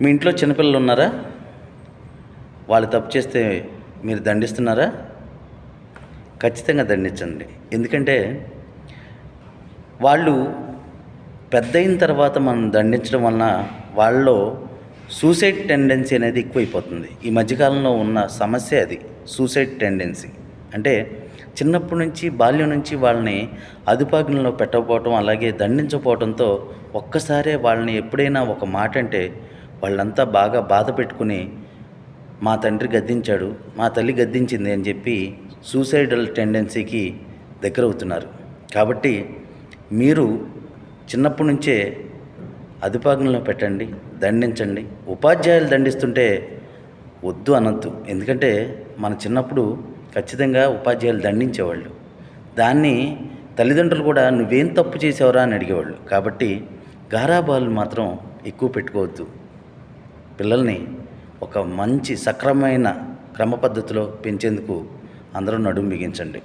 మీ ఇంట్లో చిన్నపిల్లలు ఉన్నారా? వాళ్ళు తప్పు చేస్తే మీరు దండిస్తున్నారా? ఖచ్చితంగా దండించండి. ఎందుకంటే వాళ్ళు పెద్ద అయిన తర్వాత మనం దండించడం వలన వాళ్ళలో సూసైడ్ టెండెన్సీ అనేది ఎక్కువైపోతుంది. ఈ మధ్యకాలంలో ఉన్న సమస్య అది సూసైడ్ టెండెన్సీ అంటే చిన్నప్పటి నుంచి బాల్యం నుంచి వాళ్ళని అదుపాగ్నంలో పెట్టకపోవటం అలాగే దండించకపోవడంతో ఒక్కసారే వాళ్ళని ఎప్పుడైనా ఒక మాట అంటే వాళ్ళంతా బాగా బాధ పెట్టుకుని మా తండ్రి గద్దించాడు మా తల్లి గద్దించింది అని చెప్పి సూసైడల్ టెండెన్సీకి దగ్గర అవుతున్నారు కాబట్టి మీరు చిన్నప్పటి నుంచే అదుపాగంలో పెట్టండి దండించండి. ఉపాధ్యాయులు దండిస్తుంటే వద్దు అనొద్దు. ఎందుకంటే మన చిన్నప్పుడు ఖచ్చితంగా ఉపాధ్యాయులు దండించేవాళ్ళు. దాన్ని తల్లిదండ్రులు కూడా నువ్వేం తప్పు చేసావురా? అని అడిగేవాళ్ళు. కాబట్టి గారాబాలు మాత్రం ఎక్కువ పెట్టుకోవద్దు. పిల్లల్ని ఒక మంచి సక్రమమైన క్రమ పద్ధతిలో పెంచేందుకు అందరూ నడుం బిగించండి.